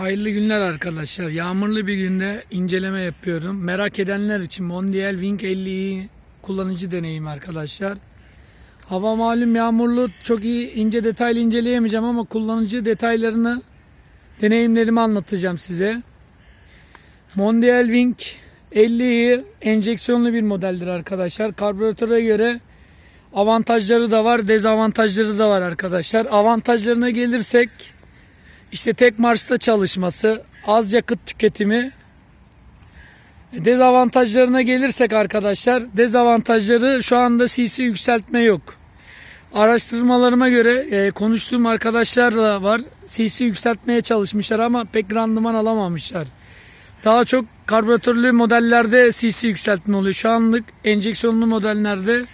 Hayırlı günler arkadaşlar. Yağmurlu bir günde inceleme yapıyorum. Merak edenler için Mondial Wing 50'yi kullanıcı deneyim arkadaşlar. Hava malum yağmurlu. Çok iyi ince detaylı inceleyemeyeceğim ama kullanıcı detaylarını deneyimlerimi anlatacağım size. Mondial Wing 50'yi enjeksiyonlu bir modeldir arkadaşlar. Karbüratöre göre avantajları da var, dezavantajları da var arkadaşlar. Avantajlarına gelirsek işte tek marşta çalışması, az yakıt tüketimi. Dezavantajlarına gelirsek arkadaşlar, dezavantajları şu anda CC yükseltme yok. Araştırmalarıma göre e, konuştuğum arkadaşlar da var. CC yükseltmeye çalışmışlar ama pek randıman alamamışlar. Daha çok karbüratörlü modellerde CC yükseltme oluyor. Şu anlık enjeksiyonlu modellerde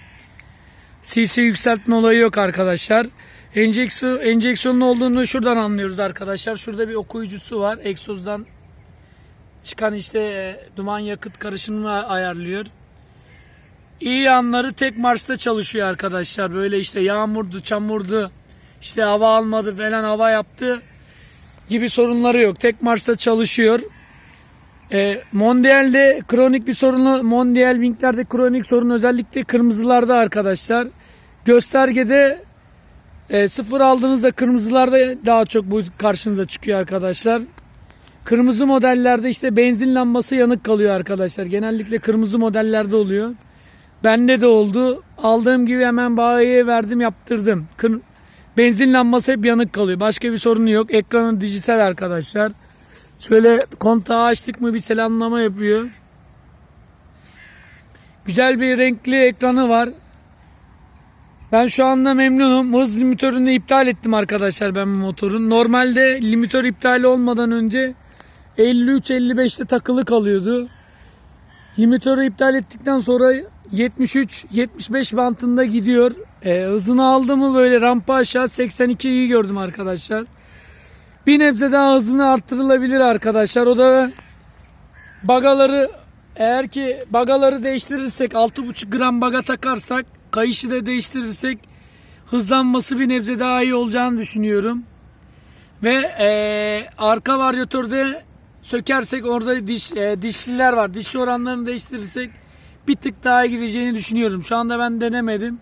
CC yükseltme olayı yok arkadaşlar. Enjeksiyon, enjeksiyonlu olduğunu şuradan anlıyoruz arkadaşlar. Şurada bir okuyucusu var. Egzozdan çıkan işte e, duman yakıt karışımını ayarlıyor. İyi yanları tek marşta çalışıyor arkadaşlar. Böyle işte yağmurdu, çamurdu, işte hava almadı falan hava yaptı gibi sorunları yok. Tek marşta çalışıyor. E, Mondial'de kronik bir sorunu, Mondial Wing'lerde kronik sorun özellikle kırmızılarda arkadaşlar. Göstergede e, sıfır aldığınızda kırmızılarda daha çok bu karşınıza çıkıyor arkadaşlar. Kırmızı modellerde işte benzin lambası yanık kalıyor arkadaşlar. Genellikle kırmızı modellerde oluyor. Bende de oldu. Aldığım gibi hemen bayiye verdim yaptırdım. Kır, benzin lambası hep yanık kalıyor. Başka bir sorunu yok. Ekranı dijital arkadaşlar. Şöyle kontağı açtık mı bir selamlama yapıyor. Güzel bir renkli ekranı var. Ben şu anda memnunum. Hız limitörünü iptal ettim arkadaşlar ben bu motorun. Normalde limitör iptali olmadan önce 53-55'te takılı kalıyordu. Limitörü iptal ettikten sonra 73-75 bantında gidiyor. E, hızını aldı mı böyle rampa aşağı 82'yi gördüm arkadaşlar. Bir nebze daha hızını arttırılabilir arkadaşlar. O da bagaları eğer ki bagaları değiştirirsek 6,5 gram baga takarsak kayışı da değiştirirsek hızlanması bir nebze daha iyi olacağını düşünüyorum. Ve eee, arka varyatörde sökersek orada diş eee, dişliler var. Dişli oranlarını değiştirirsek bir tık daha iyi gideceğini düşünüyorum. Şu anda ben denemedim.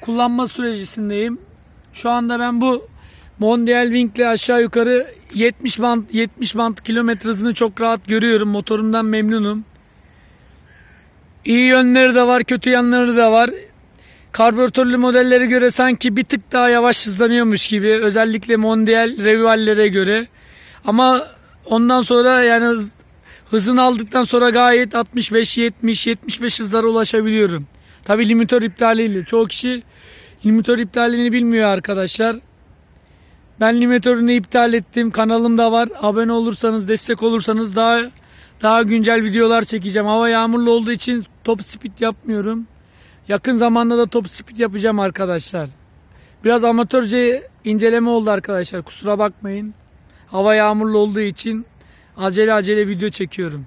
Kullanma sürecisindeyim. Şu anda ben bu Mondial Wing'le aşağı yukarı 70 band 70 band kilometre hızını çok rahat görüyorum. Motorumdan memnunum. İyi yönleri de var, kötü yanları da var. Karbüratörlü modellere göre sanki bir tık daha yavaş hızlanıyormuş gibi. Özellikle Mondial Revivallere göre. Ama ondan sonra yani hız- hızını aldıktan sonra gayet 65, 70, 75 hızlara ulaşabiliyorum. Tabi limitör iptaliyle. Çoğu kişi limitör iptalini bilmiyor arkadaşlar. Ben limitörünü iptal ettim. Kanalımda var. Abone olursanız, destek olursanız daha daha güncel videolar çekeceğim. Hava yağmurlu olduğu için top speed yapmıyorum. Yakın zamanda da top speed yapacağım arkadaşlar. Biraz amatörce inceleme oldu arkadaşlar. Kusura bakmayın. Hava yağmurlu olduğu için acele acele video çekiyorum.